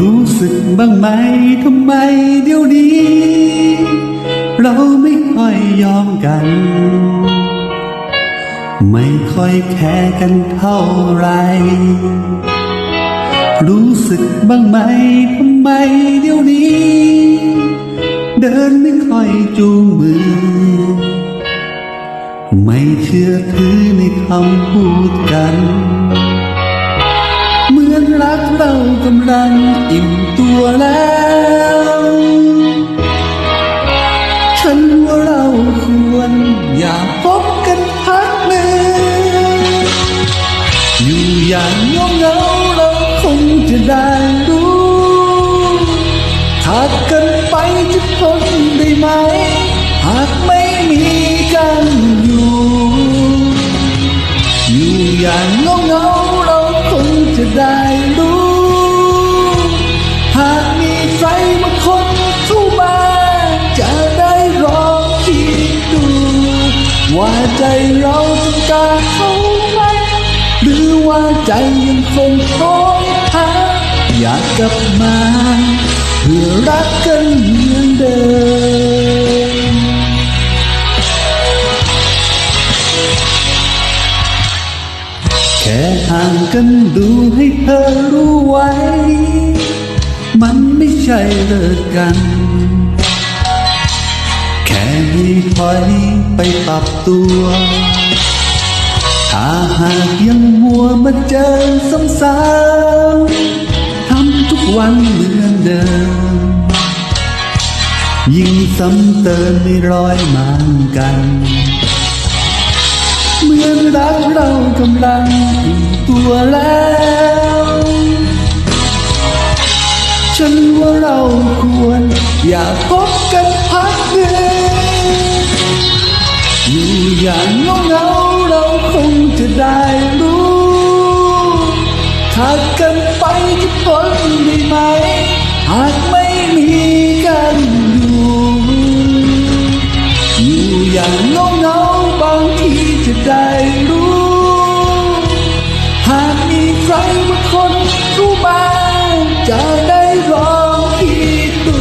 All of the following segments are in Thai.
รู้สึกบ้างไหมทำไมเดี๋ยวนี้ เราไม่ค่อยยอมกัน ไม่ค่อยแคร์กันเท่าไหรรู้สึกบ้างไหมทำไมเดี๋ยวนี้ เดินไม่ค่อยจูงมือ ไม่เชื่อถือในคำพูดกัน กำลังอิ่มตัวแล้ว ฉันว่าเราควรอย่าพบกันพักหนึ่งอยู่อย่างเงาเงาเราคงจะได้รู้ขาดกันไปจะทนได้ไหม หากไม่มีกันอยู่ อยู่อย่างเงาเงาเราคงจะได้ ว่าใจเราต้องการเขาไหมหรือว่าใจยังคงคอยหาอยากกลับมาเพื่อรักกันเหมือนเดิมแค่ห่างกันดูให้เธอรู้ไว้ มันไม่ใช่เลิกกัน แค่ให้คอยไปปรับตัว ถ้าหากยังมัวมาเจอซ้ำๆทำทุกวันเหมือนเดิม ยิ่งซ้ำเติมไม่ร้อยมันกัน เหมือนรักเรากำลังอิ่มตัวแล้ว ฉันว่าเราควร อย่าพบกันพักหนึ่ง ขาดกันไปจะทนได้ไหม หากไม่มีกันอยู่ อยู่อย่างเงาเงาบางทีจะได้รู้ หากมีใครบางคนรู้บ้างจะได้ลองคิดดู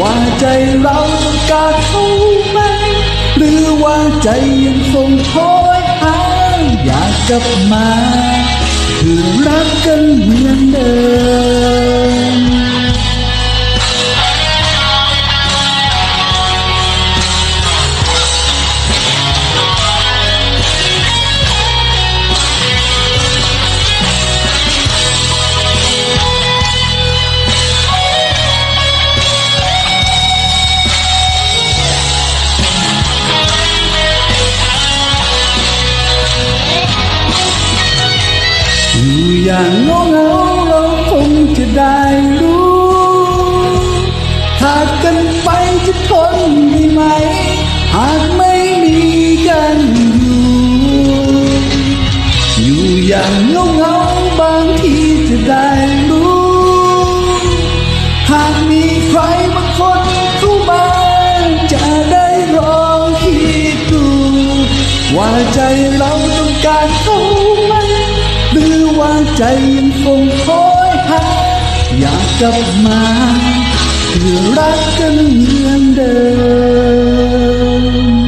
ว่าใจเราต้องการเขาไหม หรือว่าใจยังคงคอยหาอยากกลับมา รักกันเหมือนเดิม อย่างเงาเงาเราคงจะได้รู้ขาดกันไปจะทนได้ไหม หากไม่มีกันอยู่อยู่อย่างเงาเงาบางทีจะได้รู้ หากมีใครบางคนเข้ามาจะได้ลองคิดดูว่าใจเราต้องการเขา ใจยังคงคอยหักอยากกลับมาเพื่อรักกันเหมือนเดิม